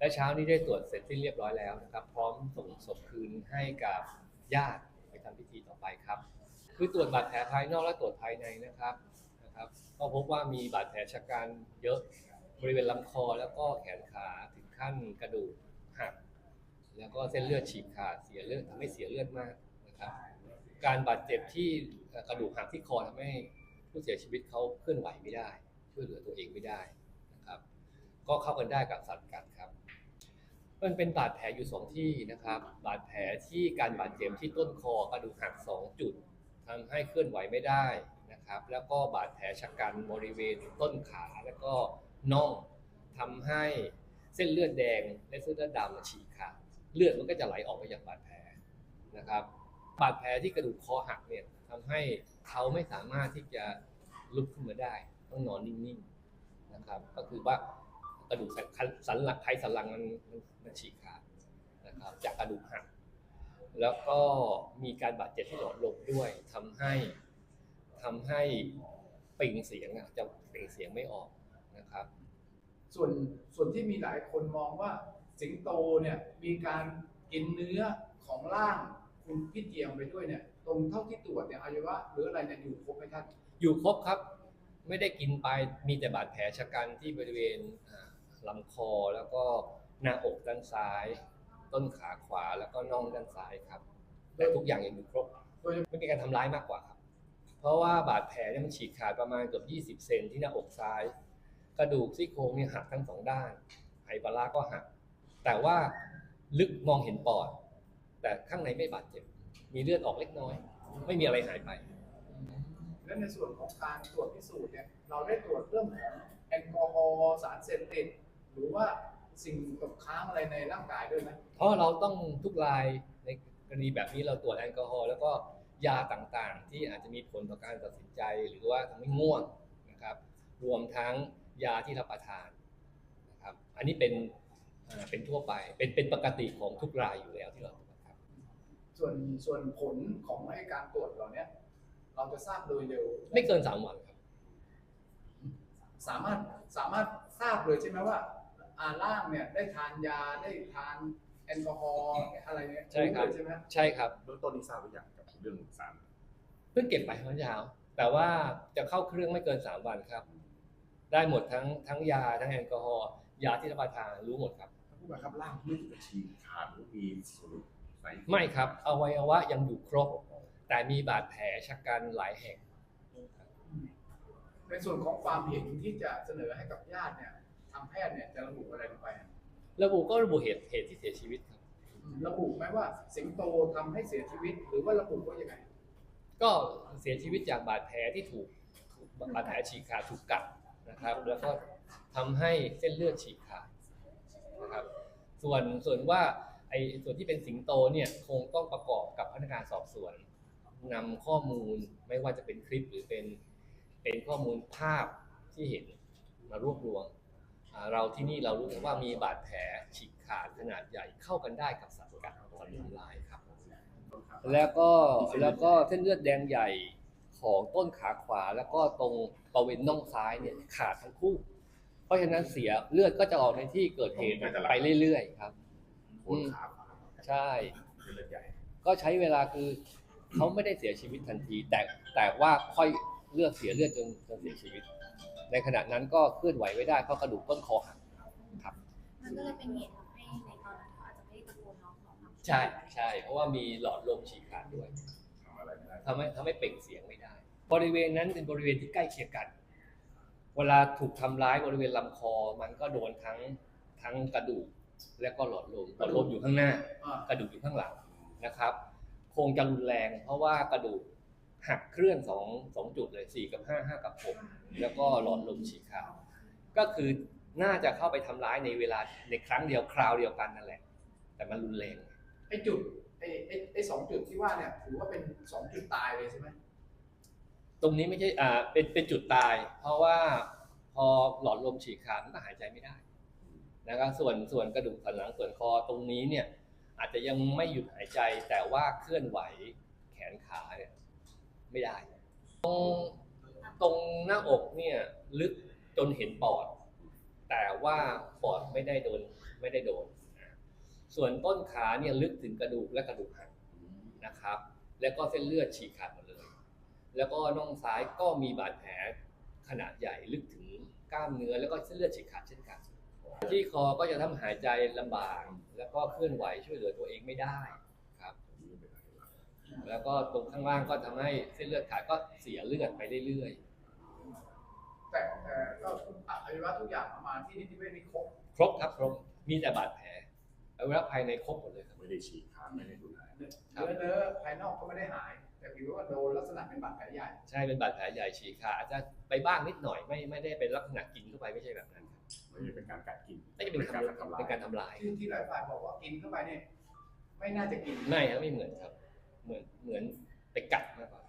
และเช้านี้ได้ตรวจเสร็จสิ้นเรียบร้อยแล้วนะครับ พร้อมส่งศพคืนให้กับญาติไปทำพิธีต่อไปครับ คือตรวจบาดแผลภายนอกและตรวจภายในนะครับนะครับ ก็พบว่ามีบาดแผลชะกันเยอะบริเวณลำคอแล้วก็แขนขาถึงขั้นกระดูกหักแล้วก็เส้นเลือดฉีกขาดเสียเลือดทำให้เสียเลือดมากนะครับการบาดเจ็บที่กระดูกหักที่คอทำให้ผู้เสียชีวิตเขาเคลื่อนไหวไม่ได้ ช่วยเหลือตัวเองไม่ได้นะครับ ก็เข้ากันได้กับสัตว์กัดครับ มันเป็นบาดแผลอยู่สองที่นะครับ บาดแผลที่การบาดเจ็บที่ต้นคอกระดูกหักสองจุดทำให้เคลื่อนไหวไม่ได้นะครับ แล้วก็บาดแผลชะกันบริเวณต้นขาแล้วก็น่องทำให้เส้นเลือดแดงและเส้นเลือดดำฉีกขาดเลือดมันก็จะไหลออกมาจากบาดแผลนะครับบาดแผลที่กระดูกคอหักเนี่ยทำให้เขาไม่สามารถที่จะลุกขึ้นมาได้ ต้องนอนนิ่งๆนะครับ ก็คือว่า กระดูกสันสันหลังไขสันหลังมันมันมันฉีกขาดนะครับจากกระดูกหักแล้วก็มีการบาดเจ็บที่หลอดลมด้วยทำให้ทำให้เปล่งเสียงอะจะเปล่งเสียงไม่ออกนะครับ ส่วนส่วนที่มีหลายคนมองว่าสิงโตเนี่ยมีการกินเนื้อของร่างคุณพี่เจียมไปด้วยเนี่ย ตรงเท่าที่ตรวจเนี่ยอวัยวะหรืออะไรเนี่ยอยู่ครบไหมท่านอยู่ครบครับ ไม่ได้กินไปมีแต่บาดแผลชะกันที่บริเวณอ่า ลำคอแล้วก็หน้าอกด้านซ้าย ต้นขาขวาแล้วก็น่องด้านซ้ายครับแต่ทุกอย่างยังอยู่ครบไม่มีการทำร้ายมากกว่าครับ เพราะว่าบาดแผลเนี่ยมันฉีกขาดประมาณเกือบ20 เซนที่หน้าอกซ้าย กระดูกซี่โครงเนี่ยหักทั้งสองด้านไหปลาร้าก็หัก แต่ว่าลึกมองเห็นปอด แต่ข้างในไม่บาดเจ็บ มีเลือดออกเล็กน้อย ไม่มีอะไรหายไป และในส่วนของการตรวจพิสูจน์เนี่ยเราได้ตรวจเรื่องของแอลกอฮอล์สารเสพติด หรือว่าสิ่งตกค้างอะไรในร่างกายด้วยไหมเพราะเราต้องทุกรายในกรณีแบบนี้เราตรวจแอลกอฮอล์แล้วก็ยาต่างๆ ที่อาจจะมีผลต่อการตัดสินใจหรือว่าทำให้ง่วงนะครับ รวมทั้งยาที่รับประทานนะครับ อันนี้เป็นอ่าเป็นทั่วไปเป็นเป็นปกติของทุกรายอยู่แล้วที่เราตรวจครับ ส่วนส่วนผลของไอ้การตรวจเราเนี่ยเราจะทราบโดยเร็ว ไม่เกินสามวันครับ สามารถสามารถทราบเลยใช่ไหมว่า อาล่างเนี่ยได้ทานยาได้ทานแอลกอฮอล์อะไรเนี่ยใช่ครับเลยใช่ไหมใช่ครับเบื้องต้นนี้ทราบหรือยังกับเรื่องสารเพิ่งเก็บไปเมื่อเช้าแต่ว่าจะเข้าเครื่องไม่เกินสามวันครับ ได้หมดทั้งทั้งยาทั้งแอลกอฮอล์ยาที่รับประทานรู้หมดครับผู้บังคับร่างไม่ถูกฉีกขาดหรือมีส่วนไหนไม่ครับอวัยวะยังอยู่ครบ แต่มีบาดแผลชะกันหลายแห่งในส่วนของความเห็นที่จะเสนอให้กับญาติเนี่ยทางแพทย์เนี่ยจะระบุอะไรลงไปอะระบุก็ระบุเหตุเหตุที่เสียชีวิตครับ ระบุไหมว่าสิงโตทำให้เสียชีวิต หรือว่าระบุว่ายังไง ก็เสียชีวิตจากบาดแผลที่ถูกถูกบาดแผลฉีกขาดถูกกัดนะครับ แล้วก็ทำให้เส้นเลือดฉีกขาดนะครับ ส่วนส่วนว่าไอ้ส่วนที่เป็นสิงโตเนี่ยคงต้องประกอบกับพนักงานสอบสวนนำข้อมูลไม่ว่าจะเป็นคลิปหรือเป็นเป็นข้อมูลภาพที่เห็นมารวบรวมอ่า เราที่นี่เรารู้ว่ามีบาดแผลฉีกขาดขนาดใหญ่เข้ากันได้กับสัตว์กัดสัตว์ทำลายครับ แล้วก็แล้วก็เส้นเลือดแดงใหญ่ของต้นขาขวาแล้วก็ตรงบริเวณน่องซ้ายเนี่ยขาดทั้งคู่ เพราะฉะนั้นเสียเลือดก็จะออกในที่เกิดเหตุไปเรื่อยๆครับโคนขาขวาใช่เป็นเลือดใหญ่ก็ใช้เวลาคือเขาไม่ได้เสียชีวิตทันที แต่แต่ว่าค่อยเลือดเสียเลือดจนจนเสียชีวิต ในขณะนั้นก็เคลื่อนไหวไม่ได้เพราะกระดูกต้นคอหักครับ มันก็เลยเป็นเหตุทำให้ในตอนนั้นเขาอาจจะไม่ได้ตะโกนร้องขอความช่วยเหลือใช่ใช่เพราะว่ามีหลอดลมฉีกขาดด้วยทำอะไรไม่ได้ทำให้ทำให้เปล่งเสียงไม่ได้ บริเวณนั้นเป็นบริเวณที่ใกล้เคียงกัน เวลาถูกทำร้ายบริเวณลำคอมันก็โดนทั้งทั้งกระดูกและก็หลอดลมหลอดลมอยู่ข้างหน้า อ่ากระดูกอยู่ข้างหลังนะครับ คงจะรุนแรงเพราะว่ากระดูก หักเคลื่อนสองสองจุดเลยสี่กับห้าห้ากับหกแล้วก็หลอดลมฉีกขาดก็คือน่าจะเข้าไปทำร้ายในเวลาในครั้งเดียวคราวเดียวกันนั่นแหละ แต่มันรุนแรงไอ้จุดไอ้ไอ้ไอ้สองจุดที่ว่าเนี่ยถือว่าเป็นสองจุดตายเลยใช่ไหมตรงนี้ไม่ใช่อ่าเป็นเป็นจุดตาย เพราะว่าพอหลอดลมฉีกขาดมันก็หายใจไม่ได้นะครับส่วนส่วนกระดูกสันหลังส่วนคอตรงนี้เนี่ยอาจจะยังไม่หยุดหายใจแต่ว่าเคลื่อนไหวแขนขาเนี่ย ไม่ได้ ตรงตรงหน้าอกเนี่ยลึกจนเห็นปอด แต่ว่าปอดไม่ได้โดนไม่ได้โดน ส่วนต้นขาเนี่ยลึกถึงกระดูกและกระดูกหักนะครับ แล้วก็เส้นเลือดฉีกขาดหมดเลย แล้วก็น่องซ้ายก็มีบาดแผลขนาดใหญ่ลึกถึงกล้ามเนื้อแล้วก็เส้นเลือดฉีกขาดเช่นกัน ที่คอก็จะทำหายใจลำบาก แล้วก็เคลื่อนไหวช่วยเหลือตัวเองไม่ได้ แล้วก็ตรงข้างล่างก็ทำให้เส้นเลือดขาดก็เสียเลือดไปเรื่อยแต่แต่ก็ทุกอวัยวะทุกอย่างประมาณที่นิติเวชนี่ครบๆครบครับครบ มีแต่บาดแผลอวัยวะภายในครบหมดเลยครับ ไม่ได้ฉีกขาดไม่ได้ดูดหายเนื้อเนื้อภายนอกก็ไม่ได้หาย แต่ผิวว่าโดนลักษณะเป็นบาดแผลใหญ่ ใช่ เป็นบาดแผลใหญ่ฉีกขาดอาจจะไปบ้างนิดหน่อย ไม่ไม่ได้เป็นลักษณะกินเข้าไปไม่ใช่แบบนั้นครับไม่ได้เป็นการกัดกิน ไม่ได้เป็นการการทำลายเป็นการทำลายที่ที่หลายฝ่ายบอกว่ากินเข้าไปเนี่ยไม่น่าจะกิน ไม่ครับไม่เหมือนครับ เหมือนเหมือนไปกัดมากกว่า